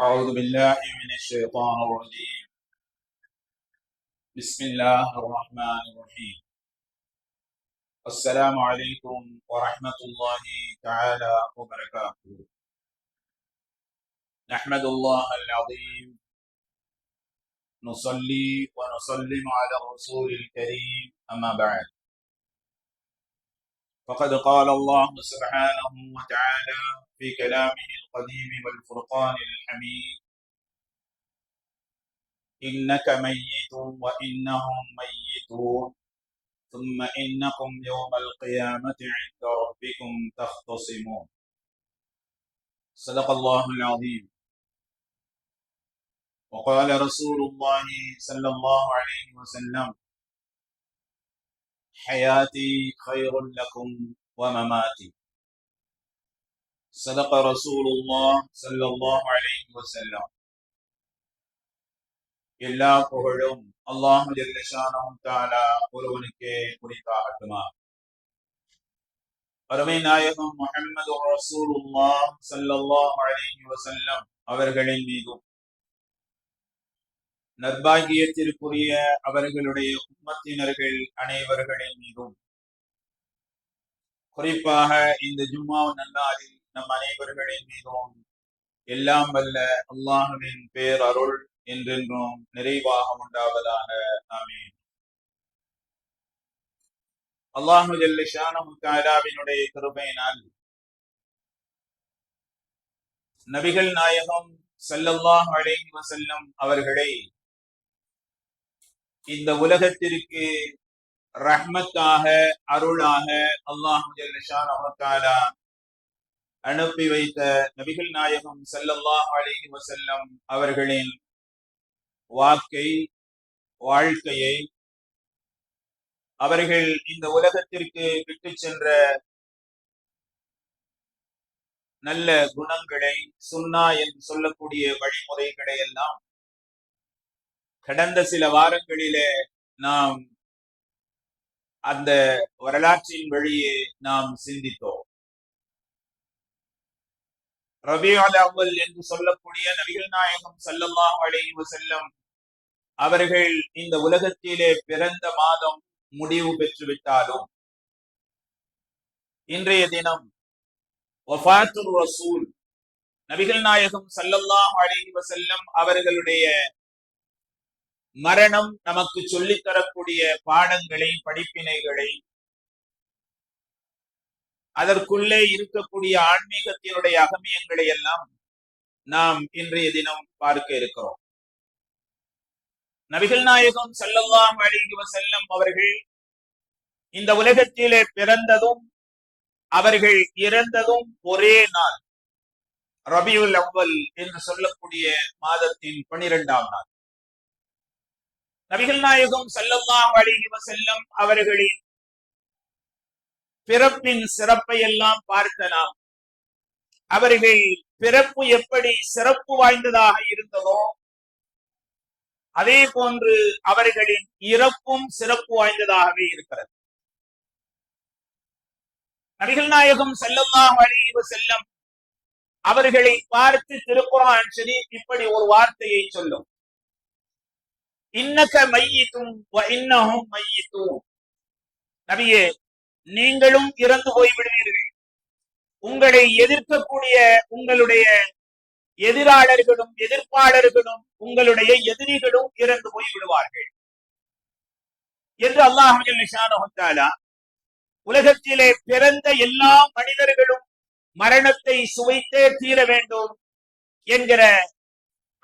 أعوذ بالله من الشيطان الرجيم. بسم الله الرحمن الرحيم. السلام عليكم ورحمة الله تعالى وبركاته. نحمد الله العظيم. نصلي ونسلم على الرسول الكريم. أما بعد. فقد قال الله سبحانه وتعالى في كلامه القديم والفرقان الحميد. إنك ميت وإنهم ميتون. ثم إنكم يوم القيامة عند ربكم تختصمون. صدق الله العظيم. وقال رسول الله صلى الله عليه وسلم حياتي خير لكم ومماتي صدق رسول الله صلى الله عليه وسلم எல்லா புகழும் அல்லாஹு ஜல்லஷானஹு தஆலா ஒருவனுக்கே குறித்தாகட்டுமா அருமை நாயகம் முஹம்மது ரசூலுல்லாஹ் ஸல்லல்லாஹு அலைஹி வஸல்லம் அவர்களின் மீதும் நற்பாகியத்திற்குரிய அவர்களுடைய உம்மத்தினர்கள் அனைவர்களின் மீதும். குறிப்பாக இந்த ஜும்மா நன்னாளில் நம் அனைவர்களின் மீதும் எல்லாம் வல்ல அல்லாஹுவின் பேர் அருள் என்றென்றும் நிறைவாக உண்டாவதாக நாமே அல்லாஹு ஜல்லிஷானு கிருபையினால் நபிகள் நாயகம் ஸல்லல்லாஹு அலைஹி வஸல்லம் அவர்களை இந்த உலகத்திற்கு ரஹ்மத்தாக அருளாக அல்லாஹு ஜல்லிஷானு அனுப்பி வைத்த நபிகள் நாயகம் ஸல்லல்லாஹு அலைஹி வசல்லம் அவர்களின் வாக்கை வாழ்க்கையை அவர்கள் இந்த உலகத்திற்கு விட்டு சென்ற நல்ல குணங்களை சுன்னா என்று சொல்லக்கூடிய வழிமுறைகளை எல்லாம் கடந்த சில வாரங்களிலே நாம் அந்த வரலாற்றின் வழியே நாம் சிந்தித்தோம். ரபியால் அவ்வல் என்று சொல்லக்கூடிய நபிகள் நாயகம் சல்லல்லாஹு அலைஹி வஸல்லம் அவர்கள் இந்த உலகத்திலே பிறந்த மாதம் முடிவு பெற்று விட்டாலும் இன்றைய தினம் வஃபாத்துர் ரசூல் நபிகள் நாயகம் சல்லல்லாஹு அலைஹி வஸல்லம் அவர்களுடைய மரணம் நமக்கு சொல்லித் தரக்கூடிய பாடங்களை படிப்பினைகளை அதற்குள்ளே இருக்கக்கூடிய ஆன்மீகத்தினுடைய அகமியங்களை எல்லாம் நாம் இன்றைய தினம் பார்க்க இருக்கிறோம். நபிகள் நாயகம் சல்லல்லாஹு அலைஹி செல்லம் அவர்கள் இந்த உலகத்திலே பிறந்ததும் அவர்கள் இறந்ததும் ஒரே நாள் ரபியுல் அவ்வல் என்று சொல்லக்கூடிய மாதத்தின் பனிரெண்டாம் நாள். நபிகள் நாயகம் சல்லல்லாஹு அலைஹி செல்லம் அவர்களின் பிறப்பின் சிறப்பை எல்லாம் பார்க்கலாம் அவர்கள் பிறப்பு எப்படி சிறப்பு வாய்ந்ததாக இருந்ததோ அதே போன்று அவர்களின் இறப்பும் சிறப்பு வாய்ந்ததாகவே இருக்கிறது. நபிகள் நாயகம் செல்லல்லாம் அழிவு செல்லம் அவர்களை பார்த்து திருக்குறான் சரி இப்படி ஒரு வார்த்தையை சொல்லும். இன்னக்க மையித்தும் இன்னகும் மையித்தும். நபியே நீங்களும் இறந்து போய் விடுவீர்கள் உங்களை எதிர்க்கக்கூடிய உங்களுடைய எதிராளர்களும் எதிர்ப்பாளர்களும் உங்களுடைய எதிரிகளும் இறந்து போய் விடுவார்கள் என்று அல்லாஹாலா உலகத்திலே பிறந்த எல்லா மனிதர்களும் மரணத்தை சுவைத்தே தீர வேண்டும் என்கிற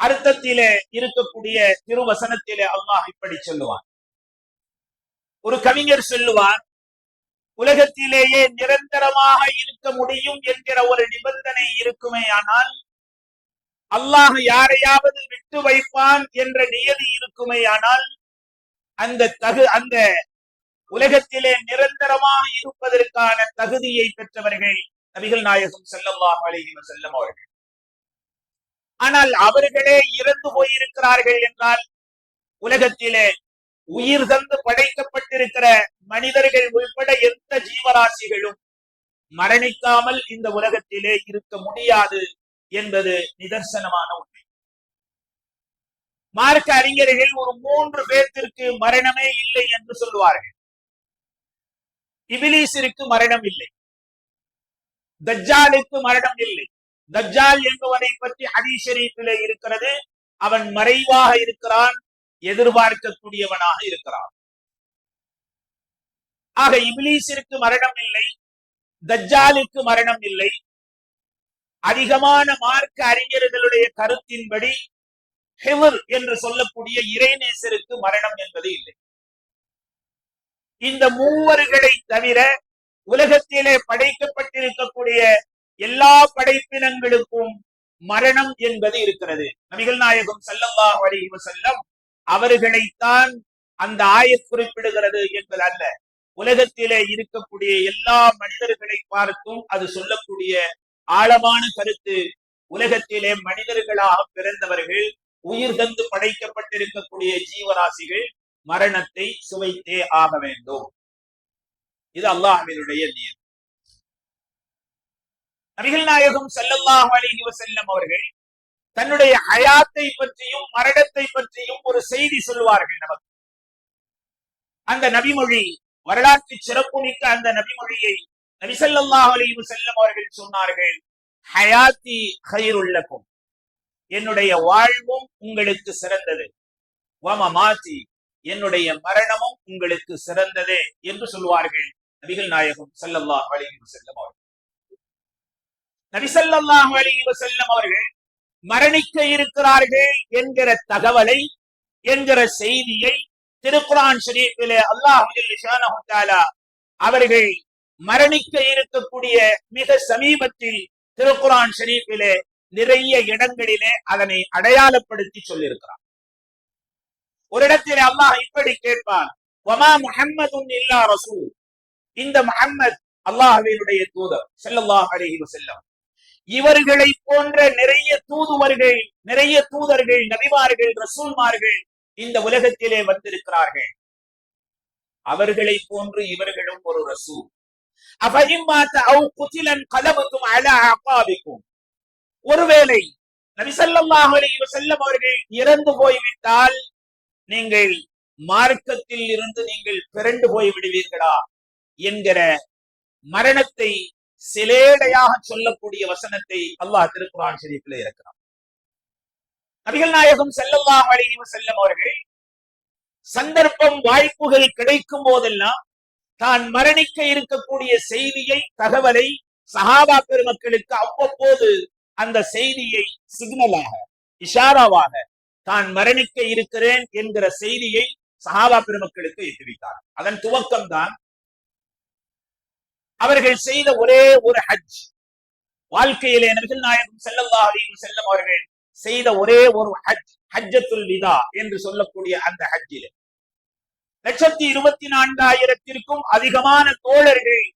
அர்த்தத்திலே இருக்கக்கூடிய திருவசனத்திலே அல்லாஹ் இப்படி சொல்லுவார் ஒரு கவிஞர் சொல்லுவார் உலகத்திலேயே நிரந்தரமாக இருக்க முடியும் என்கிற ஒரு நிபந்தனை இருக்குமே ஆனால் அல்லாஹ் யாரையாவது விட்டு வைப்பான் என்ற நியதி இருக்குமே ஆனால் அந்த தகு அந்த உலகத்திலே நிரந்தரமாக இருப்பதற்கான தகுதியை பெற்றவர்கள் நபிகள் நாயகம் செல்லல்லாஹ் அலைஹி செல்லம் அவர்கள். ஆனால் அவர்களே இறந்து போயிருக்கிறார்கள் என்றால் உலகத்திலே உயிர் தந்து படைக்கப்பட்டிருக்கிற மனிதர்கள் உள்பட எந்த ஜீவராசிகளும் மரணிக்காமல் இந்த உலகத்திலே இருக்க முடியாது என்பது நிதர்சனமான உண்மை. மார்க்க அறிஞர்கள் ஒரு மூன்று பேர்த்திற்கு மரணமே இல்லை என்று சொல்லுவார்கள். இபிலீசிற்கு மரணம் இல்லை. தஜ்ஜாலுக்கு மரணம் இல்லை. தஜ்ஜால் என்பவனை பற்றி ஹதீஷரீஃபிலே இருக்கிறது. அவன் மறைவாக இருக்கிறான் எதிர்பார்க்கக்கூடியவனாக இருக்கிறான். ஆக இபிலீசிற்கு மரணம் இல்லை தஜ்ஜாலுக்கு மரணம் இல்லை. அதிகமான மார்க்க அறிஞர்களுடைய கருத்தின்படி ஹெவர் என்று சொல்லக்கூடிய இறைநேசருக்கு மரணம் என்பது இல்லை. இந்த மூவர்களை தவிர உலகத்திலே படைக்கப்பட்டிருக்கக்கூடிய எல்லா படைப்பினங்களுக்கும் மரணம் என்பது இருக்கிறது. நபிகள் நாயகம் ஸல்லல்லாஹு அலிஹி வஸல்லம் அவர்களைத்தான் அந்த ஆய குறிப்பிடுகிறது என்பது அல்ல. உலகத்திலே இருக்கக்கூடிய எல்லா மனிதர்களை பார்த்தும் அது சொல்லக்கூடிய ஆழமான கருத்து உலகத்திலே மனிதர்களாக பிறந்தவர்கள் உயிர் தந்து படைக்கப்பட்டிருக்கக்கூடிய ஜீவராசிகள் மரணத்தை சுவைத்தே ஆக வேண்டும். இது அல்லாஹினுடைய நியதி. நபிகள் நாயகம் ஸல்லல்லாஹு அலைஹி வஸல்லம் அவர்கள் தன்னுடைய ஹயாத்தை பற்றியும் மரணத்தை பற்றியும் ஒரு செய்தி சொல்வார்கள் நமக்கு. அந்த நபிமொழி வரலாற்று சிறப்புமிக்க அந்த நபிமொழியை நபி ஸல்லல்லாஹு அலைஹி வஸல்லம் அவர்கள் சொன்னார்கள் ஹயாத்தி ஹயிருள்ளக்கும் என்னுடைய வாழ்வும் உங்களுக்கு சிறந்தது. வமமாத்தி என்னுடைய மரணமும் உங்களுக்கு சிறந்தது என்று சொல்வார்கள் நபிகள் நாயகம் ஸல்லல்லாஹு அலைஹி செல்லம் அவர்கள். நபி செல்லும் அவர்கள் மரணிக்க இருக்கிறார்கள் என்கிற தகவலை என்கிற செய்தியை திருக்குரான் ஷரீஃபிலே அல்லாஹ் அவர்கள் மரணிக்க இருக்கக்கூடிய மிக சமீபத்தில் திருக்குரான் ஷரீஃபிலே நிறைய இடங்களிலே அதனை அடையாளப்படுத்தி சொல்லியிருக்கிறார். ஒரு இடத்திலே அல்லாஹ் இப்படி கேட்பான் வமா முஹம்மதுன் இல்லா ரசூல். இந்த முஹம்மத் அல்லாஹ்வினுடைய தூதர் செல்லல்லாஹ் அலைஹி வசல்லம் இவர்களை போன்ற நிறைய தூதுவர்கள் நிறைய தூதர்கள் நபிமார்கள் ரசூல்மார்கள் இந்த உலகத்திலே வந்திருக்கிறார்கள். அவர்களை போன்று இவர்களும் ஒரு ரசூல். கலபத்தும் அலா ஒருவேளை நபி ஸல்லல்லாஹு அவர்கள் இறந்து போய்விட்டால் நீங்கள் மார்க்கத்தில் இருந்து நீங்கள் பிறண்டு போய் விடுவீர்களா என்கிற மரணத்தை சிலேடையாக சொல்லக்கூடிய வசனத்தை அல்லாஹ் திருக்குரான் ஷெரீஃபில் இருக்கிறான் நபிகள் நாயகம் செல்லல்லாம் அலைஹி செல்லும் அவர்கள் சந்தர்ப்பம் வாய்ப்புகள் கிடைக்கும் போதெல்லாம் தான் மரணிக்க இருக்கக்கூடிய செய்தியை தகவலை சஹாபா பெருமக்களுக்கு அவ்வப்போது அந்த செய்தியை சிக்னலாக இஷாராவாக தான் மரணிக்க இருக்கிறேன் என்கிற செய்தியை சஹாபா பெருமக்களுக்கு எட்டி அதன் துவக்கம் தான் அவர்கள் செய்த ஒரே ஒரு ஹஜ். வாழ்க்கையிலே நபிகள் நாயகம் செல்லவா அலியும் செல்லம் அவர்கள் செய்த ஒரே ஒரு ஹஜ் ஹஜ்ஜத்துல் விதா என்று சொல்லக்கூடிய அந்த ஹஜ்ஜிலே. லட்சத்தி இருபத்தி நான்காயிரத்திற்கும் அதிகமான தோழர்கள்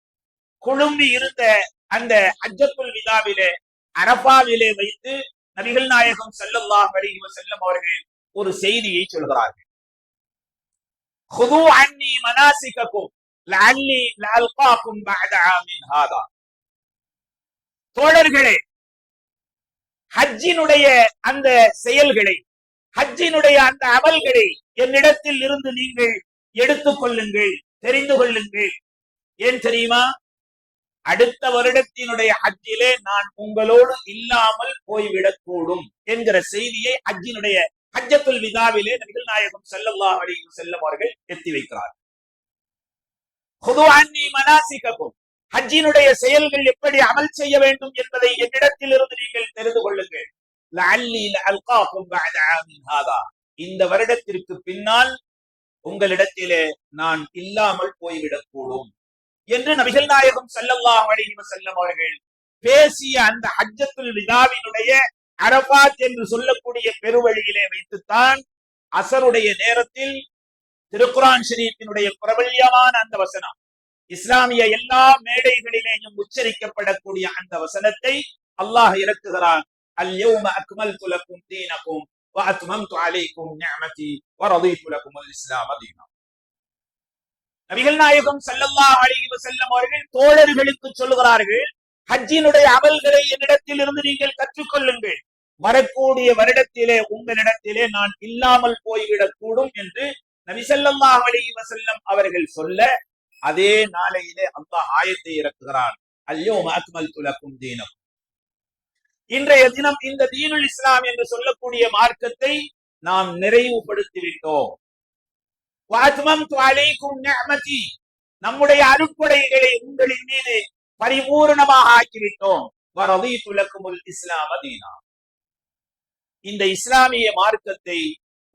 குழும்பி இருந்த அந்த ஹஜ்ஜத்துல் விதாவிலே அரபாவிலே வைத்து நபிகள் நாயகம் செல்லல்லா அலிஹி செல்லும் அவர்கள் ஒரு செய்தியை சொல்கிறார்கள். மனாசிக்கும் தோழர்களே ஹஜ்ஜினுடைய அந்த செயல்களை ஹஜ்ஜினுடைய அந்த அமல்களை என்னிடத்தில் இருந்து நீங்கள் எடுத்துக் கொள்ளுங்கள் தெரிந்து கொள்ளுங்கள். ஏன் தெரியுமா? அடுத்த வருடத்தினுடைய ஹஜ்ஜிலே நான் உங்களோடு இல்லாமல் போய்விடக்கூடும் என்கிற செய்தியை ஹஜ்ஜினுடைய ஹஜ்ஜத்துல் விதாவிலே நபிகள் நாயகம் செல்லல்லா அலி செல்லம் எத்தி வைக்கிறார். ஹஜ்ஜினுடைய செயல்கள் எப்படி அமல் செய்ய வேண்டும் என்பதை என்னிடத்தில் இருந்து நீங்கள் தெரிந்து கொள்ளுங்கள். இந்த வருடத்திற்கு பின்னால் உங்களிடத்திலே நான் இல்லாமல் போய்விடக் கூடும் என்று நபிகள் நாயகம் ஸல்லல்லாஹு அலைஹி செல்லம் அவர்கள் பேசிய அந்த ஹஜ்ஜத்துல் விதாவினுடைய அரபாத் என்று சொல்லக்கூடிய பெருவழியிலே வைத்துத்தான் அசருடைய நேரத்தில் திருக்குரான் ஷரீஃபினுடைய பிரபல்யமான அந்த வசனம் இஸ்லாமிய எல்லா மேடைகளிலேயும் உச்சரிக்கப்படக்கூடிய அந்த வசனத்தை அல்லாஹ் இறக்குகிறான் اليوم أكملت لكم دينكم وأتممت عليكم نعمتي ورضيت لكم الإسلام دينا நபிகள் நாயகம் ஸல்லல்லாஹு அலைஹி வஸல்லம் அவர்கள் தோழர்களுக்கு சொல்லுகிறார்கள் ஹஜ்ஜினுடைய அமல்களை என்னிடத்தில் இருந்து நீங்கள் கற்றுக்கொள்ளுங்கள் வரக்கூடிய வருடத்திலே உங்களிடத்திலே நான் இல்லாமல் போய்விடக் கூடும் என்று நபிசல்லாஹ் அலி வசல்லம் அவர்கள் சொல்ல அதே நாளையிலே அந்த ஆயத்தை இறக்குகிறான். அல்லோ அக்மல் துலக்கும் தீனம் இன்றைய தினம் இந்த தீனுல் இஸ்லாம் என்று சொல்லக்கூடிய மார்க்கத்தை நாம் நிறைவுபடுத்தி விட்டோம் நம்முடைய அருட்கொடைகளை உங்களின் மீது பரிபூர்ணமாக ஆக்கிவிட்டோம். வரதீது துலக்குமுல் இஸ்லாம் அதீனா இந்த இஸ்லாமிய மார்க்கத்தை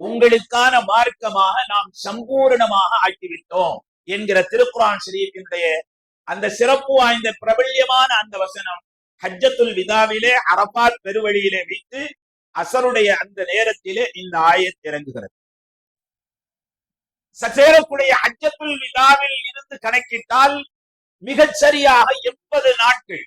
உங்களுக்கான மார்க்கமாக நாம் சம்பூரணமாக ஆக்கிவிட்டோம் என்கிற திருக்குரான் ஷரீஃபினுடைய அந்த சிறப்பு வாய்ந்த பிரபல்யமான அந்த வசனம் ஹஜ்ஜத்துல் விதாவிலே அரபாத் பெருவழியிலே வைத்து அசருடைய அந்த நேரத்திலே இந்த ஆயத் இறங்குகிறது. சசேரக்குடைய ஹஜ்ஜத்துல் விதாவில் இருந்து கணக்கிட்டால் மிகச் சரியாக எண்பது நாட்கள்.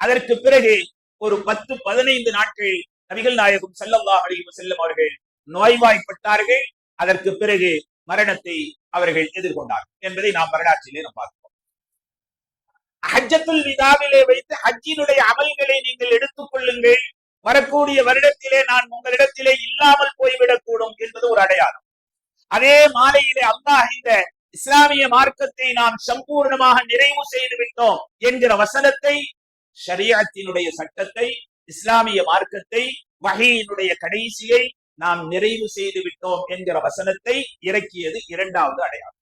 அதற்கு பிறகு ஒரு பத்து பதினைந்து நாட்கள் நபிகள் நாயகம் செல்லவா அலைஹி செல்லும் அவர்கள் நோய்வாய்ப்பட்டார்கள். அதற்கு பிறகு மரணத்தை அவர்கள் எதிர்கொண்டார்கள் என்பதை நாம் வரலாற்றிலே நாம் பார்க்கிறோம். ஹஜ்ஜத்துல் விதாவிலே வைத்து ஹஜ்ஜினுடைய அமல்களை நீங்கள் எடுத்துக் கொள்ளுங்கள். வரக்கூடிய வருடத்திலே நான் உங்களிடத்திலே இல்லாமல் போய்விடக்கூடும் என்பது ஒரு அடையாளம். அதே மாலையிலே அல்லாஹ் இந்த இஸ்லாமிய மார்க்கத்தை நாம் சம்பூர்ணமாக நிறைவு செய்து விட்டோம் என்கிற வசனத்தை ஷரியத்தினுடைய சட்டத்தை இஸ்லாமிய மார்க்கத்தை வகையினுடைய கடைசியை நாம் நிறைவு செய்து விட்டோம் என்கிற வசனத்தை இறக்கியது இரண்டாவது அடையாளம்.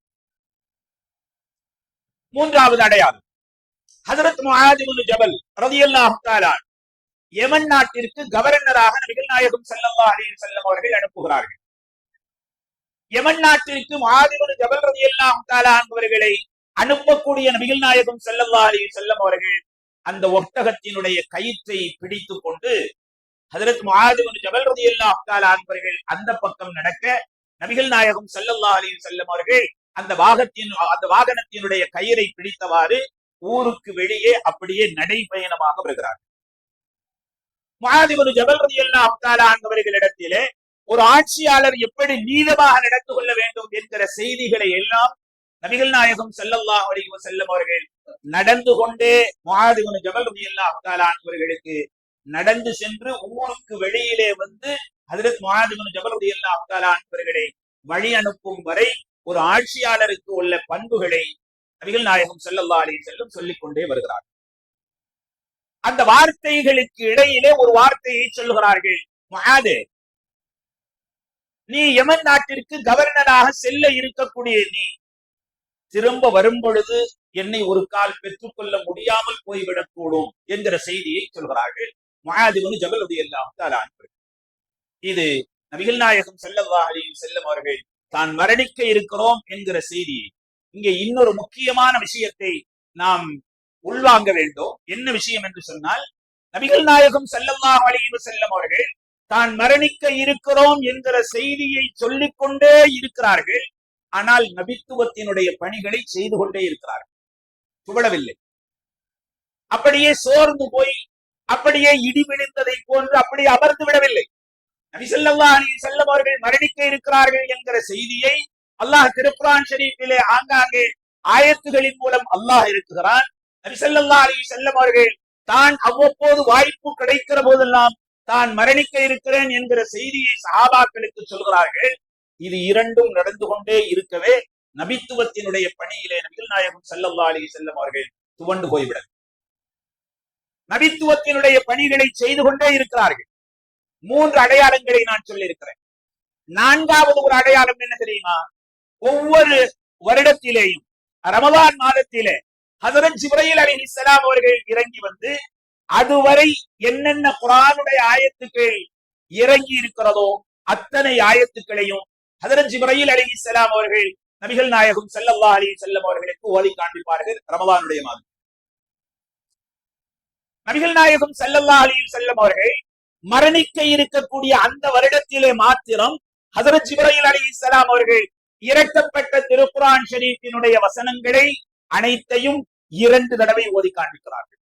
மூன்றாவது அடையாளம். ஹசரத் முஹாஜிபுல் ஜபல் ரலியல்லாஹு தஆலா யமன் நாட்டிற்கு கவர்னராக நபிகள் நாயகம் செல்லல்லா அலைஹி வஸல்லம் அவர்கள் அனுப்புகிறார்கள். யமன் நாட்டிற்கு முஹாஜிபுல் ஜபல் ரலியல்லாஹு தஆலா என்பவர்களை அனுப்பக்கூடிய நபிகள் நாயகம் செல்லல்லா அலைஹி செல்லும் அவர்கள் அந்த ஒட்டகத்தினுடைய கயிற்றை பிடித்துக் கொண்டு ஹதரத் முஹாஜிபுல் ஜபல் ரலியல்லாஹு தஆலா அவர்கள் அந்த பக்கம் நடக்க நபிகள் நாயகம் சல்லல்லா அலி வஸல்லம் அவர்கள் அந்த வாகத்தின் அந்த வாகனத்தினுடைய கயிறை பிடித்தவாறு ஊருக்கு வெளியே அப்படியே நடைபயணமாக வருகிறார்கள். முஹாஜிபுல் ஜபல் ரலியல்லாஹு தஆலா இடத்திலே ஒரு ஆட்சியாளர் எப்படி நீளமாக நடந்து கொள்ள வேண்டும் என்கிற செய்திகளை எல்லாம் நபிகள் நாயகம் செல்லல்லா அலைஹி செல்லும் அவர்கள் நடந்து கொண்டே முஹாஜிபுல் ஜபல் அல்லா அப்தாலா என்பவர்களுக்கு நடந்து சென்று ஊருக்கு வெளியிலே வந்து ஹஜரத் முஹாஜிபுல் ஜபல் ரலியல்லாஹு தஆலா வழி அனுப்பும் வரை ஒரு ஆட்சியாளருக்கு உள்ள பண்புகளை நபிகள் நாயகம் செல்லல்லா அலி செல்லும் சொல்லிக் கொண்டே வருகிறார். அந்த வார்த்தைகளுக்கு இடையிலே ஒரு வார்த்தையை சொல்லுகிறார்கள். மகாது நீ யமன் நாட்டிற்கு கவர்னராக செல்ல இருக்கக்கூடிய நீ. திரும்ப வரும் பொழுது என்னை ஒரு கால் பெற்றுக்கொள்ள முடியாமல் போய்விடக்கூடும் என்கிற செய்தியை சொல்கிறார்கள். முஹாதிபனு ஜபல் எல்லாம் இது நபிகள் நாயகம் செல்லவா அலைஹி செல்லும் அவர்கள் தான் மரணிக்க இருக்கிறோம் என்கிற செய்தி. இங்கே இன்னொரு முக்கியமான விஷயத்தை நாம் உள்வாங்க வேண்டும். என்ன விஷயம் என்று சொன்னால் நபிகள் நாயகம் ஸல்லல்லாஹு அலைஹி செல்லும் அவர்கள் தான் மரணிக்க இருக்கிறோம் என்கிற செய்தியை சொல்லிக் கொண்டே இருக்கிறார்கள். ஆனால் நபித்துவத்தினுடைய பணிகளை செய்து கொண்டே இருக்கிறார்கள். துவளவில்லை. அப்படியே சோர்ந்து போய் அப்படியே இடி விழுந்ததை போன்று அப்படி அமர்ந்து விடவில்லை. நபிசல்லா அலி செல்லம் அவர்கள் மரணிக்க இருக்கிறார்கள் என்கிற செய்தியை அல்லாஹ் திருக்குரான் ஷரீஃபிலே ஆங்காங்கே ஆயத்துகளின் மூலம் அல்லாஹ் இருக்குகிறான் நபிசல்லா அலி செல்லம் அவர்கள் தான் அவ்வப்போது வாய்ப்பு கிடைக்கிற போதெல்லாம் தான் மரணிக்க இருக்கிறேன் என்கிற செய்தியை சஹாபாக்களுக்கு சொல்கிறார்கள். இது இரண்டும் நடந்து கொண்டே இருக்கவே நபித்துவத்தினுடைய பணியிலே நபிகள் நாயகம் செல்லல்லா அலி செல்லம் அவர்கள் துவண்டு போய்விடும் நபித்துவத்தினுடைய பணிகளை செய்து கொண்டே இருக்கிறார்கள். மூன்று அடையாளங்களை நான் சொல்லியிருக்கிறேன். நான்காவது ஒரு அடையாளம் என்ன தெரியுமா? ஒவ்வொரு வருடத்திலேயும் ரமலான் மாதத்திலே ஹசரத் ஜிப்ரையில் அலைஹிஸ்ஸலாம் அவர்கள் இறங்கி வந்து அதுவரை என்னென்ன குரானுடைய ஆயத்துக்கள் இறங்கி இருக்கிறதோ அத்தனை ஆயத்துக்களையும் ஹசரத் ஜிப்ரையில் அலைஹிஸ்ஸலாம் அவர்கள் நபிகள் நாயகம் ஸல்லல்லாஹு அலி செல்லம் அவர்களுக்கு ஓதி காண்பிப்பார்கள் ரமவானுடைய மாதம். நபிகள் நாயகம் செல்லல்லா அலைஹி செல்லம் அவர்கள் மரணிக்க இருக்கக்கூடிய அந்த வருடத்திலே மாத்திரம் ஹசரத் ஜிப்ரஹில் அலி இஸ்லாம் அவர்கள் இறக்கப்பட்ட திருக்குரான் ஷரீஃபினுடைய வசனங்களை அனைத்தையும் இரண்டு தடவை ஓதி காண்பிக்கிறார்கள்.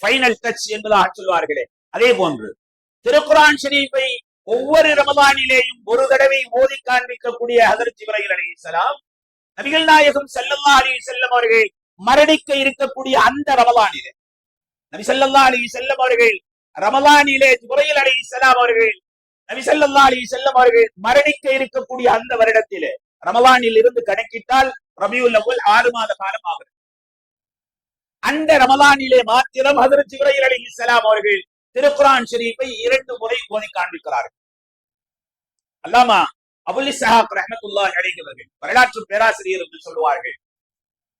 ஃபைனல் டச் என்பதாக சொல்வார்களே. அதே போன்று திருக்குரான் ஷரீஃபை ஒவ்வொரு ரமதானிலேயும் ஒரு தடவை ஓதி காண்பிக்கக்கூடிய ஹசரத் ஜிப்ரஹில் அலி இஸ்லாம் நபிகள் நாயகம் செல்லல்லா அலி செல்லம் அவர்கள் மரணிக்க இருக்கக்கூடிய அந்த ரமதானிலே நபிசல்லா அலி செல்லம் அவர்கள் ரமலானிலே துறையில் அலி இஸ்லாம் அவர்கள் நபிசல்லா அலி செல்லம் அவர்கள் மரணிக்க இருக்கக்கூடிய அந்த வருடத்திலே ரமலானில் இருந்து கணக்கிட்டால் ரபியுல் அவ்வல் ஆறு மாத காலம் ஆகும் அந்த ரமலானிலே மாத்திரம் ஹதரத் அலி இஸ்லாம் அவர்கள் திருக்குரான் ஷெரீஃபை இரண்டு முறை ஓதி காண்பிக்கிறார்கள். அல்லாமா அபுல் இஸ்ஹாக் ரஹமத்துல்லா அலைஹி வரலாற்று பேராசிரியர் என்று சொல்லுவார்கள்.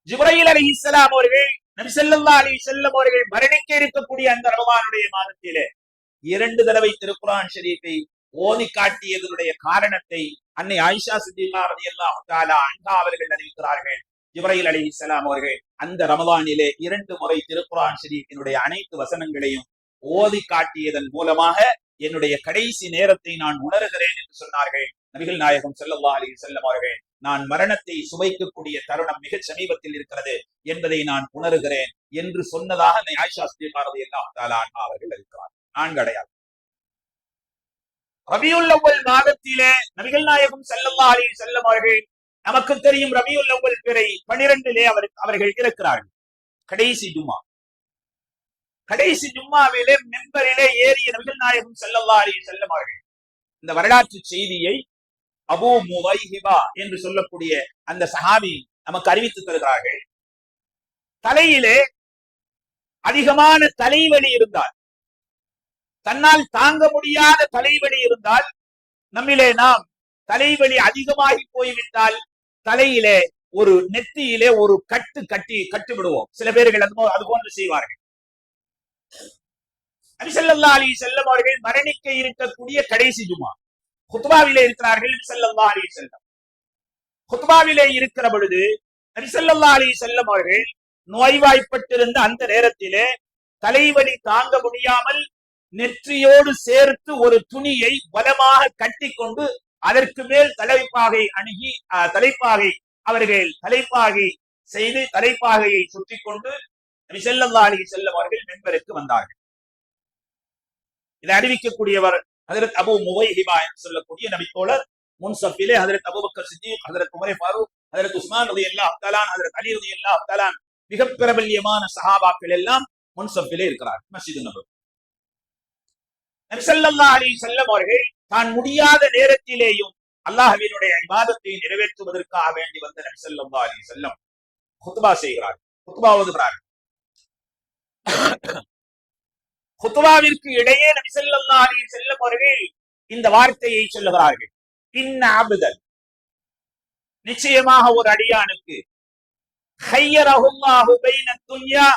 ஜிப்ரஹில் அலி இஸ்லாம் அவர்கள் நபி அலி செல்லம் அவர்கள் மரணிக்க இருக்கக்கூடிய அந்த ரமவானுடைய மாதத்திலே இரண்டு தடவை திருக்குரான் ஷரீஃபை ஓதி காட்டியதனுடைய காரணத்தை அன்னை ஆயிஷா சித்திகா ரலியல்லாஹு தஆலா அன்ஹா அவர்கள் அறிவிக்கிறார்கள். ஜிப்ரையில் அலி இஸ்லாம் அவர்கள் அந்த ரமதானிலே இரண்டு முறை திருக்குரான் ஷரீஃபினுடைய அனைத்து வசனங்களையும் ஓதி காட்டியதன் மூலமாக என்னுடைய கடைசி நேரத்தை நான் உணர்கிறேன் என்று சொன்னார்கள். நபிகள் நாயகம் செல்லவா அலி செல்லம் அவர்கள் நான் மரணத்தை சுவைக்கக்கூடிய தருணம் மிக சமீபத்தில் இருக்கிறது என்பதை நான் உணர்கிறேன் என்று சொன்னதாக அன்னை ஆயிஷா சித்திகா ரலியல்லாஹு அவர்கள் இருக்கிறார் நான்கு அடையாளம் ரபியுல் மாதத்திலே நபிகள் நாயகம் செல்லல்லா அலி செல்லம் அவர்கள் நமக்கு தெரியும் ரபியுல் பிறை பனிரெண்டிலே அவர் அவர்கள் இருக்கிறார்கள் கடைசி ஜும்மா. கடைசி ஜும்மாவிலே மெம்பரிலே ஏறிய நபிகள் நாயகம் ஸல்லல்லாஹு அலி செல்லம் அவர்கள். இந்த வரலாற்று செய்தியை அபு முவைஹிபா என்று சொல்லக்கூடிய அந்த சஹாபி நமக்கு அறிவித்து தருகிறார்கள். தலையிலே அதிகமான தலைவலி இருந்தால் தன்னால் தாங்க முடியாத தலைவலி இருந்தால் நம்மிலே நாம் தலைவலி அதிகமாகி போய்விட்டால் தலையிலே ஒரு நெத்தியிலே ஒரு கட்டு கட்டி கட்டு விடுவோம் சில பேர்கள் அது அது போன்று செய்வார்கள் நபிசல்லா அலி செல்லம் அவர்கள் மரணிக்க இருக்கக்கூடிய கடைசி ஜுமா ஹுத்பாவிலே இருக்கிறார்கள் நபிசல்லா அலி செல்லம் ஹுத்பாவிலே இருக்கிற பொழுது நபிசல்லா அலி செல்லம் அவர்கள் நோய்வாய்ப்பட்டிருந்த அந்த நேரத்திலே தலைவலி தாங்க முடியாமல் நெற்றியோடு சேர்த்து ஒரு துணியை பலமாக கட்டிக்கொண்டு அதற்கு மேல் தலைப்பாகை அணுகி தலைப்பாகை அவர்கள் தலைப்பாகை செய்து தலைப்பாகையை சுற்றி கொண்டு நபி அலி செல்லம் அவர்கள் மெம்பருக்கு வந்தார்கள். இதை அறிவிக்கக்கூடியவர் ஹதரத் அபு முவைஹிபா என்று சொல்லக்கூடிய நபித்தோழர் முன்சப்பிலே ஹதரத் அபுபக்கர் சித்திக் ஹதரத் உமரே ஃபாரூக் ஹதரத் உஸ்மான் ரதி அல்லா அப்தாலான் ஹதரத் அலி ரதி அல்லா அப்தாலான் மிக பிரபல்யமான சஹாபாக்கள் எல்லாம் முன்சப்பிலே இருக்கிறார் மசிது நபர். நபி அலி செல்லம் அவர்கள் தான் முடியாத நேரத்திலேயும் அல்லாஹவினுடைய விவாதத்தை நிறைவேற்றுவதற்காக வேண்டி வந்த நபி அலி செல்லம் குத்துபா செய்கிறார் குத்துபா ஓதுகிறார் குத்துவாவிற்கு இடையே நபி செல்லல்லா அலி செல்லும் அவர்கள் இந்த வார்த்தையை சொல்லுகிறார்கள். பின்ன அபுதல். நிச்சயமாக ஒரு அடியானுக்கு. ஹையரஹுல்லாஹு பைன துன்யா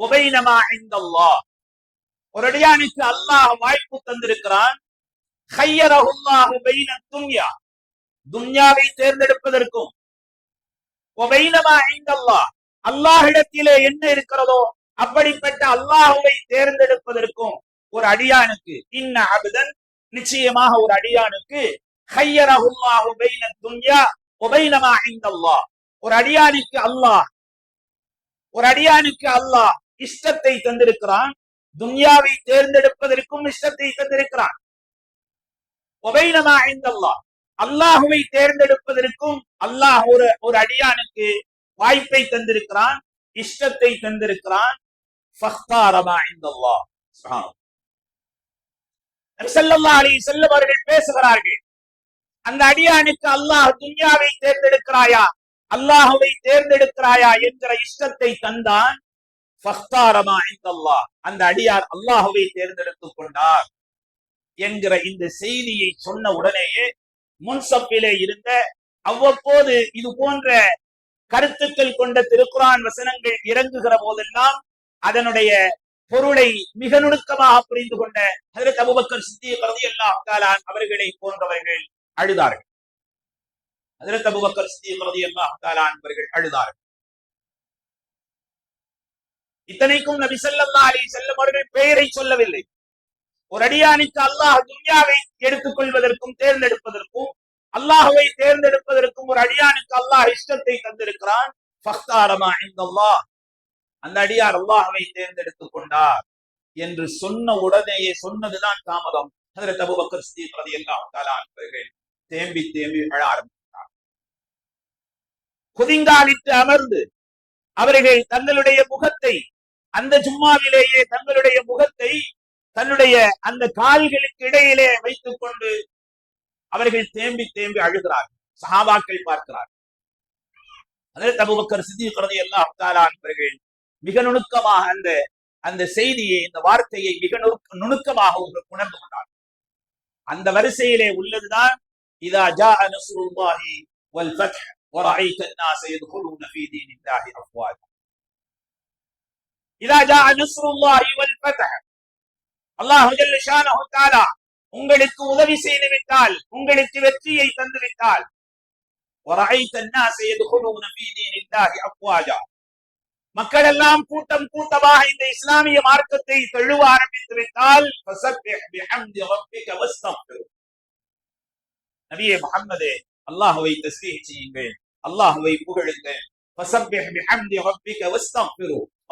வபைன மா ஒரு அடியானுக்கு அல்லாஹ் வாய்ப்பு தந்திருக்கிறான். ஹையரஹுல்லாஹு பைன துன்யா. துன்யாவை தேர்ந்தெடுப்பதற்கும். வபைன மா இந்தல்லாஹ் என்ன இருக்கிறதோ அப்படிப்பட்ட அல்லாஹுவை தேர்ந்தெடுப்பதற்கும் ஒரு அடியானுக்கு இன்ன அபுதன் நிச்சயமாக ஒரு அடியானுக்கு துன்யா ஒரு அடியானுக்கு அல்லாஹ் ஒரு அடியானுக்கு அல்லாஹ் இஷ்டத்தை தந்திருக்கிறான் துன்யாவை தேர்ந்தெடுப்பதற்கும் இஷ்டத்தை தந்திருக்கிறான். ஒபைனமா இந்தல்லாஹ். அல்லாஹுவை தேர்ந்தெடுப்பதற்கும் அல்லாஹ் ஒரு ஒரு அடியானுக்கு வாய்ப்பை தந்திருக்கிறான் இஷ்டத்தை தந்திருக்கிறான். அவர்கள் பேசுகிறார்கள். அந்த அடியானுக்கு அல்லாஹ் துன்யாவை தேர்ந்தெடுக்கிறாயா? அல்லாஹுவை தேர்ந்தெடுக்கிறாயா என்கிற இஷ்டத்தை தந்தான். அந்த அடியார் அல்லாஹுவை தேர்ந்தெடுத்துக் கொண்டார் என்கிற இந்த செய்தியை சொன்ன உடனேயே முன்சப்பிலே இருந்த அவ்வப்போது இது போன்ற கருத்துக்கள் கொண்ட திருக்குரான் வசனங்கள் இறங்குகிற போதெல்லாம் அதனுடைய பொருளை மிக நுணுக்கமாக புரிந்து கொண்ட ஹஜரத் அபூபக்கர் சித்திக் அவர்களை போன்றவர்கள் அழுதார்கள். ஹஜரத் அபுபக்கர் சித்திய பிரதி தஆலா அவர்கள் அழுதார்கள். இத்தனைக்கும் நபி ஸல்லல்லாஹு அலி வஸல்லம் அவர்கள் பெயரை சொல்லவில்லை. ஒரு அடியானுக்கு அல்லாஹ் துன்யாவை எடுத்துக் கொள்வதற்கும் தேர்ந்தெடுப்பதற்கும் அல்லாஹுவை தேர்ந்தெடுப்பதற்கும் ஒரு அடியானுக்கு அல்லாஹ் இஷ்டத்தை தந்திருக்கிறான். அந்த அடியார் அல்லாஹாவை தேர்ந்தெடுத்துக் கொண்டார் என்று சொன்ன உடனேயே சொன்னதுதான் தாமதம். அதுல அபூபக்கர் சித்திக் எல்லாம் தஆலா அவர்கள் தேம்பி தேம்பி அழ ஆரம்பித்தார். குதிங்காலிட்டு அமர்ந்து அவர்கள் தங்களுடைய முகத்தை அந்த ஜும்மாவிலேயே தங்களுடைய முகத்தை தன்னுடைய அந்த கால்களுக்கு இடையிலே வைத்துக் கொண்டு அவர்கள் தேம்பி தேம்பி அழுகிறார்கள். சஹாபாக்கள் பார்க்கிறார்கள். அதில் தபுபக்கர் சித்திக்கிறது எல்லாம் அவர்கள் மிக நுணுக்கமாக அந்த அந்த செய்தியை இந்த வார்த்தையை மிக நுணுக்க- நுணுக்கமாக ஒரு உணர்ந்து கொண்டார் அந்த வரிசையிலே உள்ளதுதான் இதா ஜா நஸ்ருல்லாஹி வல் ஃபத்ஹ் ورأيت الناس يدخلون في دين الله أفواجا إذا جاء نصر الله والفتح அல்லாஹ் ஜல்ல ஷானஹு தஆலா உங்களுக்கு உதவி செய்து விட்டால் உங்களுக்கு வெற்றியை தந்து விட்டால் وَرَأَيْتَ النَّاسَ يَدْخُلُونَ فِي دِينِ اللَّهِ أَفْوَاجًا மக்கள் எல்லாம் கூட்டம் கூட்டமாக இந்த இஸ்லாமிய மார்க்கத்தை தழுவ ஆரம்பித்து விட்டால் நபியே முகம்மது அல்லாஹுவை தஸ்ரீஹ் செய்யுங்கள் அல்லாஹுவை புகழுங்கள்.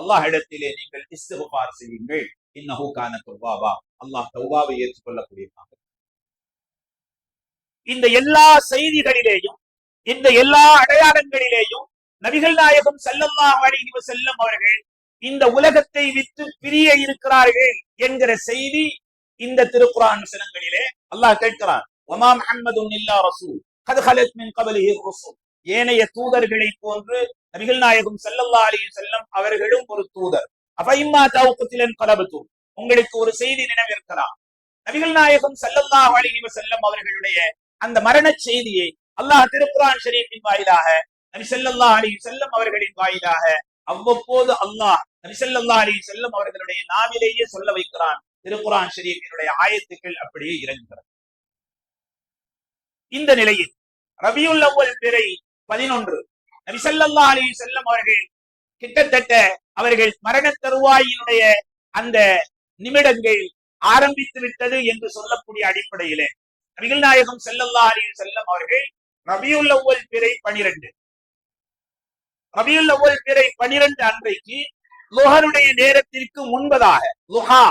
அல்லாஹ் இடத்திலே நீங்கள் இஸ்திகுபார் செய்யுங்கள். இன்னஹு கான துர்பாபா அல்லாஹ் தௌபாவை ஏற்றுக்கொள்ளக்கூடியதாக இந்த எல்லா செய்திகளிலேயும் இந்த எல்லா அடையாளங்களிலேயும் நபிகள் நாயகம் செல்லல்லாஹ் அழகி செல்லும் அவர்கள் இந்த உலகத்தை விட்டு பிரிய இருக்கிறார்கள் என்கிற செய்தி இந்த திருக்குறான் வசனங்களிலே அல்லாஹ் கேட்கிறான் ஒமா முஹம்மதுன் இல்லா ரசூல் கத் ஹலத் மின் கபலிஹி ரசூல். ஏனைய தூதர்களை போன்று நபிகள் நாயகம் செல்லல்லா அலைஹி வஸல்லம் அவர்களும் ஒரு தூதர். அஃபைம்மா தௌகத்திலன் கலபத்து உங்களுக்கு ஒரு செய்தி நினைவிருக்கலாம். நபிகள் நாயகம் செல்லல்லா அலைஹி வஸல்லம் அவர்களுடைய அந்த மரண செய்தியை அல்லாஹ் திருக்குறான் ஷரீஃபின் வாயிலாக நபி அலி செல்லம் அவர்களின் வாயிலாக அவ்வப்போது அல்லாஹ் நபி அலி செல்லம் அவர்களுடைய நாவிலேயே சொல்ல வைக்கிறான். திருக்குரான் ஷரீஃபினுடைய ஆயத்துக்கள் அப்படியே இறங்குகிறது. இந்த நிலையில் ரபியுல் அவ்வல் பிறை பதினொன்று. நபி அலி செல்லம் அவர்கள் கிட்டத்தட்ட அவர்கள் மரண தருவாயினுடைய அந்த நிமிடங்கள் ஆரம்பித்து விட்டது என்று சொல்லக்கூடிய அடிப்படையிலே நபிகள் நாயகம் செல்லல்லா அலி செல்லம் அவர்கள் ரபியுல் அவ்வல் பிறை பனிரெண்டு. ரபியுல் அவ்வல் பிறை பனிரெண்டு அன்றைக்கு லுஹருடைய நேரத்திற்கு முன்பதாக லுஹா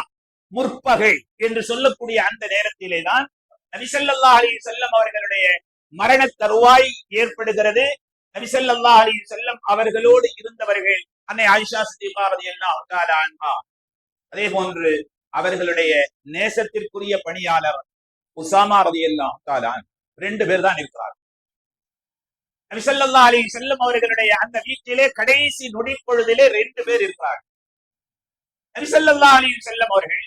முற்பகல் என்று சொல்லக்கூடிய அந்த நேரத்திலே தான் நபிசல்லா அலி செல்லம் அவர்களுடைய மரண தருவாய் ஏற்படுகிறது. நபிசல்லா அலி செல்லம் அவர்களோடு இருந்தவர்கள் அன்னை ஆயிஷா சித்திகா ரலியல்லாஹு அதே போன்று அவர்களுடைய நேசத்திற்குரிய பணியாளர் உசாமா ரலியல்லாஹு தஆலா ரெண்டு பேர் தான் இருக்கிறார் நபி அலி செல்லும் அவர்களுடைய அந்த வீட்டிலே கடைசி நொடி பொழுதிலே ரெண்டு பேர் இருக்கிறார்கள் நபி ஸல்லல்லாஹு செல்லும் அவர்கள்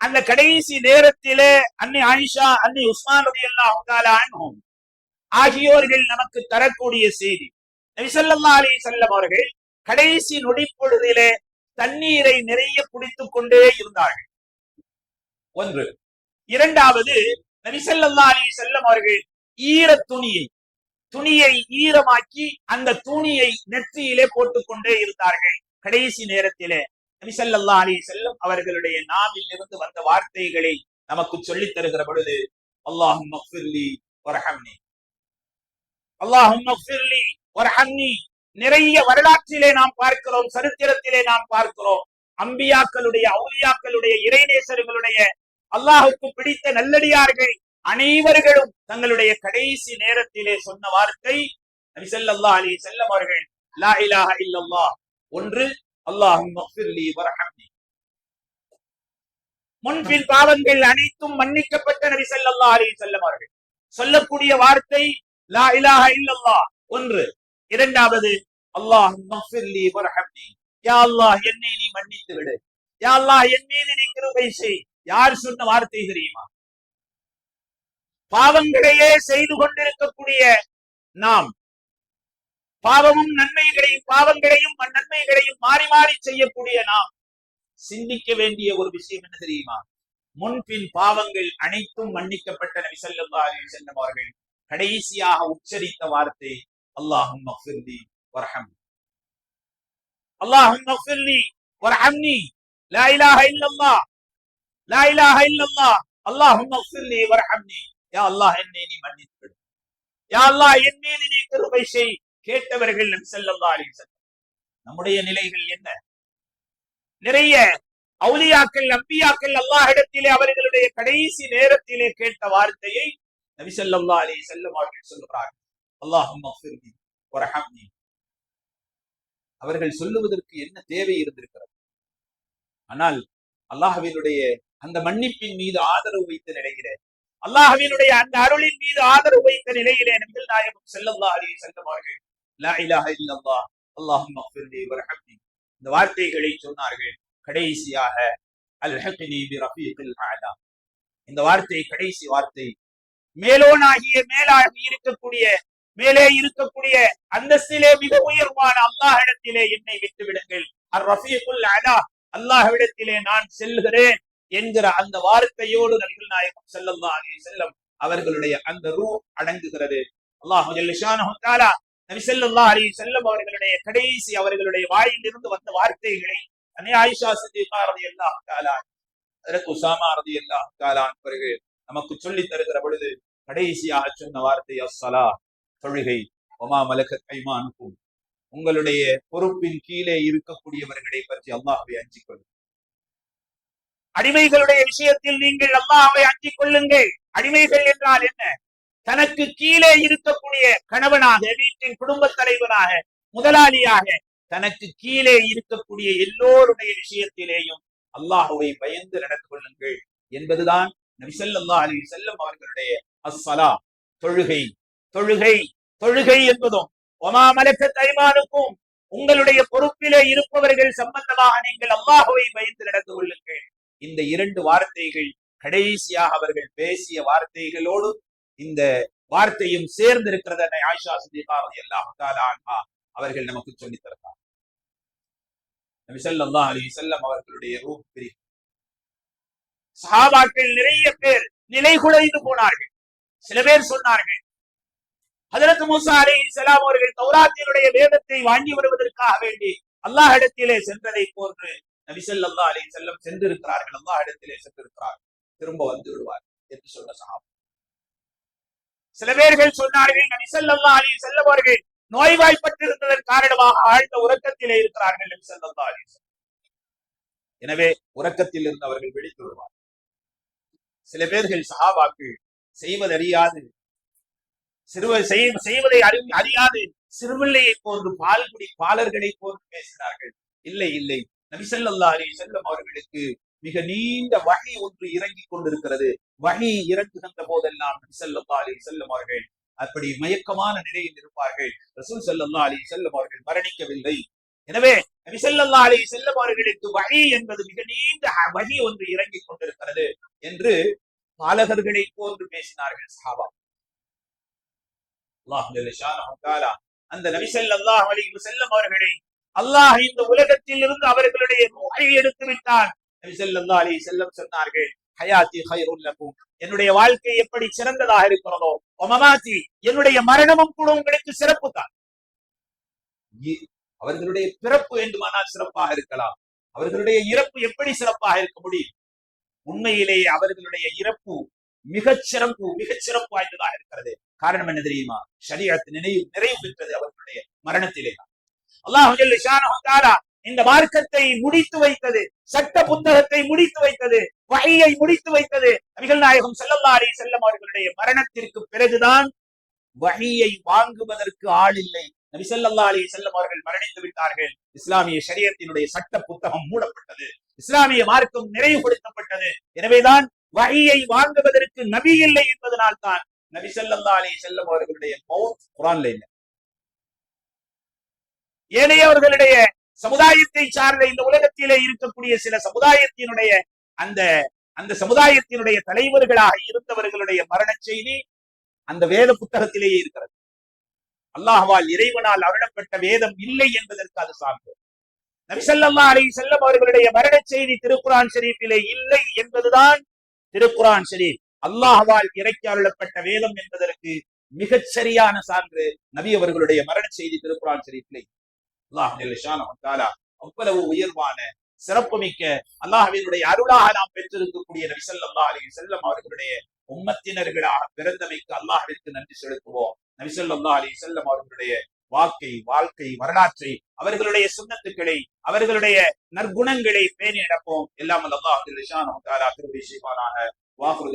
அந்த கடைசி நேரத்திலே அன்னை ஆயிஷா அன்னை உஸ்மான் ரலியல்லாஹு தஆலா ஆகியோர்கள் நமக்கு தரக்கூடிய செய்தி. நபி அலி அலைஹி அவர்கள் கடைசி நொடி பொழுதிலே தண்ணீரை நிறைய குடித்துக் கொண்டே இருந்தார்கள். ஒன்று. இரண்டாவது நபி அலி செல்லும் அவர்கள் ஈர துணியை துணியை ஈரமாக்கி அந்த துணியை நெற்றியிலே போட்டுக்கொண்டே இருந்தார்கள். கடைசி நேரத்திலே நபிசல்லா அலி செல்லம் அவர்களுடைய நாவில் இருந்து வந்த வார்த்தைகளை நமக்கு சொல்லித் தருகிற பொழுது அல்லாஹும் அல்லாஹும் நிறைய வரலாற்றிலே நாம் பார்க்கிறோம் சரித்திரத்திலே நாம் பார்க்கிறோம். அம்பியாக்களுடைய அவுலியாக்களுடைய இறைநேசர்களுடைய அல்லாஹுக்கு பிடித்த நல்லடியார்கள் அனைவர்களும் தங்களுடைய கடைசி நேரத்திலே சொன்ன வார்த்தை நபி ஸல்லல்லாஹு அலைஹி அவர்கள் லா இலாஹ இல்லல்லாஹ். ஒன்று அல்லாஹி மக்ஃபிர்லி முன்பின் பாவங்கள் அனைத்தும் மன்னிக்கப்பட்ட நபி ஸல்லல்லாஹு அலி செல்லம் அவர்கள். சொல்லக்கூடிய வார்த்தை லா இலாஹ இல்லல்லாஹ். ஒன்று. இரண்டாவது அல்லாஹ் மஃபிர்லி வரஹம்னி. யா அல்லாஹ் என்னை நீ மன்னித்து விடு யா அல்லாஹ் என் மீது நீ கிருபை செய். யார் சொன்ன வார்த்தை தெரியுமா? பாவங்களையே செய்து கொண்டிருக்கக்கூடிய நாம். பாவமும் நன்மைகளையும் பாவங்களையும் நன்மைகளையும் மாறி மாறி செய்யக்கூடிய நாம். சிந்திக்க வேண்டிய ஒரு விஷயம் என்ன தெரியுமா? முன்பின் பாவங்கள் அனைத்தும் மன்னிக்கப்பட்ட நபி சொல்லா அலைஹி அவர்கள் கடைசியாக உச்சரித்த வார்த்தை அல்லாஹும் மக்ஃபிர்லி வர்ஹம் அல்லாஹும் மக்ஃபிர்லி வர்ஹம்னி லா இலாஹ இல்லல்லாஹ். லா இலாஹ இல்லல்லாஹ். அல்லாஹும் மக்ஃபிர்லி வர்ஹம்னி யா அல்லாஹ் என்னை நீ மன்னித்து யா அல்லாஹ் என் மீது நீ கிருபை செய். கேட்டவர்கள் நம் செல்லல்லா அலைஹி நம்முடைய நிலைகள் என்ன? நிறைய அவுலியாக்கள் அல்லாஹ் அல்லாஹ்விடத்திலே அவர்களுடைய கடைசி நேரத்திலே கேட்ட வார்த்தையை நபி ஸல்லல்லாஹு அலைஹி வஸல்லம் அவர்கள் சொல்கிறார்கள் அல்லாஹும் அவர்கள் சொல்லுவதற்கு என்ன தேவை இருந்திருக்கிறது? ஆனால் அல்லாஹவினுடைய அந்த மன்னிப்பின் மீது ஆதரவு வைத்து நிலைகிறேன் அல்லாஹவினுடைய அந்த அருளின் மீது ஆதரவு வைத்த நிலையிலே நபிகள் நாயகம் செல்லல்லா அலி வஸல்லம் லா இலாஹ இல்லல்லா அல்லாஹும்ம மஃபிர்லி வர்ஹம்னி இந்த வார்த்தைகளை சொன்னார்கள் கடைசியாக அல் ஹக்னி பி ரஃபீகில் ஆலா இந்த வார்த்தை கடைசி வார்த்தை. மேலோனாகிய மேலாகி இருக்கக்கூடிய மேலே இருக்கக்கூடிய அந்தஸ்திலே மிக உயர்வான அல்லாஹ்விடத்திலே என்னை விட்டு விடுங்கள் அர் ரஃபீகுல் அலா அல்லாஹ்விடத்திலே நான் செல்கிறேன் என்கிற அந்த வார்த்தையோடு நபிகள் நாயகம் செல்லல்லா அலி செல்லம் அவர்களுடைய அந்த ரூ அடங்குகிறது. அல்லாஹ் ஜல்ல நபி செல்லல்லா அலி செல்லம் அவர்களுடைய கடைசி அவர்களுடைய வாயிலிருந்து வந்த வார்த்தைகளை அன்னை ஆயிஷா சித்திகா ரதி அல்லாஹ் தஆலா அதற்கு உசாமா ரதி அல்லாஹ் தஆலா பிறகு நமக்கு சொல்லி தருகிற பொழுது கடைசியாக சொன்ன வார்த்தை அஸ்ஸலா தொழுகை. ஒமா மலக்கத் ஐமானுக்கும் உங்களுடைய பொறுப்பின் கீழே இருக்கக்கூடியவர்களை பற்றி அல்லாஹுவை அஞ்சிக்கொள்ளும் அடிமைகளுடைய விஷயத்தில் நீங்கள் அல்லாஹ்வை அஞ்சிக் கொள்ளுங்கள். அடிமைகள் என்றால் என்ன? தனக்கு கீழே இருக்கக்கூடிய கணவனாக வீட்டின் குடும்ப தலைவனாக முதலாளியாக தனக்கு கீழே இருக்கக்கூடிய எல்லோருடைய விஷயத்திலேயும் அல்லாஹுவை பயந்து நடந்து கொள்ளுங்கள் என்பதுதான் நபிசல்லா அலி செல்லம் அவர்களுடைய அஸ்ஸலா தொழுகை. தொழுகை. தொழுகை என்பதும் ஒமா மலக்க தைமானுக்கும் உங்களுடைய பொறுப்பிலே இருப்பவர்கள் சம்பந்தமாக நீங்கள் அல்லாஹுவை பயந்து நடந்து கொள்ளுங்கள். இந்த இரண்டு வார்த்தைகள் கடைசியாக அவர்கள் பேசிய வார்த்தைகளோடு இந்த வார்த்தையும் சேர்ந்திருக்கிறது அன்னை ஆயிஷா சித்திகா ரலியல்லாஹு அவர்கள் நமக்கு சொல்லி தருகிறார். நபி ஸல்லல்லாஹு அவர்களுடைய ரூஹ் பிரிவு. சஹாபாக்கள் நிறைய பேர் நிலை குலைந்து போனார்கள். சில பேர் சொன்னார்கள் ஹஜரத் மூசா அலைஹிஸ்ஸலாம் அவர்கள் தௌராத்தினுடைய வேதத்தை வாங்கி வருவதற்காக வேண்டி அல்லாஹ் இடத்திலே சென்றதை போன்று நபிசல்லா அலி செல்லம் சென்றிருக்கிறார்கள். அல்லா இடத்திலே சென்றிருக்கிறார்கள் திரும்ப வந்து விடுவார் என்று சொன்ன சஹாபா. சில பேர்கள் சொன்னார்கள் நபிசல்லா அலி செல்லம் அவர்கள் நோய்வாய்ப்பட்டிருந்ததன் காரணமாக ஆழ்ந்த உறக்கத்திலே இருக்கிறார்கள் நபிசல்லா அலி எனவே உறக்கத்தில் இருந்து அவர்கள் விழித்து விடுவார் சில பேர்கள் சஹாபாக்கு செய்வதறியாது சிறுவ செய்- செய்வதை அறி- அறியாது சிறுபிள்ளையை போன்று பால் குடி பாலர்களை போன்று பேசினார்கள். இல்லை இல்லை. நபி ஸல்லல்லாஹு அலைஹி அவர்களுக்கு மிக நீண்ட வகை ஒன்று இறங்கிக் கொண்டிருக்கிறது. வகை இறங்குகின்ற போதெல்லாம் நபி அலி அலைஹி அவர்கள் அப்படி மயக்கமான நிலையில் இருப்பார்கள். ரசூல் ஸல்லல்லாஹு அலி வஸல்லம் அவர்கள் மரணிக்கவில்லை. எனவே நபி அலி அலைஹி அவர்களுக்கு வகை என்பது மிக நீண்ட வகை ஒன்று இறங்கிக் கொண்டிருக்கிறது என்று பாலகர்களை போன்று பேசினார்கள் சஹாபா. அந்த நபி ஸல்லல்லாஹு அலைஹி அவர்களை அல்லாஹ் இந்த உலகத்தில் இருந்து அவர்களுடைய நோயை எடுத்து விட்டான். நபி ஸல்லல்லாஹு செல்லம் சொன்னார்கள் ஹயாத்தி கைருல் என்னுடைய வாழ்க்கை எப்படி சிறந்ததாக இருக்கிறதோ ஒமமாத்தி என்னுடைய மரணமும் கூட உங்களுக்கு சிறப்பு தான். அவர்களுடைய பிறப்பு வேண்டுமானால் சிறப்பாக இருக்கலாம். அவர்களுடைய இறப்பு எப்படி சிறப்பாக இருக்க முடியும்? உண்மையிலேயே அவர்களுடைய இறப்பு மிகச் சிறப்பு மிகச் சிறப்பு வாய்ந்ததாக இருக்கிறது. காரணம் என்ன தெரியுமா? ஷரியத் நினைவு நிறைவு பெற்றது அவர்களுடைய மரணத்திலே தான். அல்லாஹு இந்த மார்க்கத்தை முடித்து வைத்தது சட்ட புத்தகத்தை முடித்து வைத்தது வகையை முடித்து வைத்தது. நபிகள் நாயகம் செல்லல்லா அலி செல்லம் அவர்களுடைய மரணத்திற்கு பிறகுதான் வகையை வாங்குவதற்கு ஆள் இல்லை. நபி ஸல்லல்லாஹு அலி செல்லம் அவர்கள் மரணித்து விட்டார்கள். இஸ்லாமிய சரியத்தினுடைய சட்ட புத்தகம் மூடப்பட்டது. இஸ்லாமிய மார்க்கம் நிறைவுபடுத்தப்பட்டது. எனவேதான் வகையை வாங்குவதற்கு நபி இல்லை என்பதனால் தான் நபி ஸல்லல்லாஹு அலி செல்லம் அவர்களுடைய மௌத் குரான்ல இல்லை. ஏனையவர்களுடைய சமுதாயத்தை சார்ந்த இந்த உலகத்திலே இருக்கக்கூடிய சில சமுதாயத்தினுடைய அந்த அந்த சமுதாயத்தினுடைய தலைவர்களாக இருந்தவர்களுடைய மரண செய்தி அந்த வேத புத்தகத்திலேயே இருக்கிறது. அல்லாஹால் இறைவனால் அருளப்பட்ட வேதம் இல்லை என்பதற்கு அது சான்று. நபிசல்லா அலி செல்லம் அவர்களுடைய மரண செய்தி திருக்குரான் ஷெரீஃபிலே இல்லை என்பதுதான் திருக்குரான் ஷெரீப் அல்லாஹால் இறைக்கு அருளப்பட்ட வேதம் என்பதற்கு மிகச் சரியான சான்று நபி அவர்களுடைய மரண செய்தி திருக்குரான் ஷெரீஃபிலே அல்லாஹ் அவ்வளவு உயர்வான சிறப்புமிக்க அல்லாஹ்வினுடைய அருளாக நாம் பெற்றிருக்கக்கூடிய நபி ஸல்லல்லாஹு அலைஹி வஸல்லம் அவர்களுடைய உம்மத்தினர்களாக பிறந்தமைக்கு அல்லாஹிற்கு நன்றி செலுத்துவோம். நபி ஸல்லல்லாஹு அலைஹி வஸல்லம் அவர்களுடைய வாக்கை வாழ்க்கை வரலாற்றை அவர்களுடைய சுண்ணத்துக்களை அவர்களுடைய நற்குணங்களை பேணி நடப்போம். எல்லாம் அல்லாஹ் ஜல்ல ஷானஹு தஆலா கிருபை செய்வானாக. வாஹுரு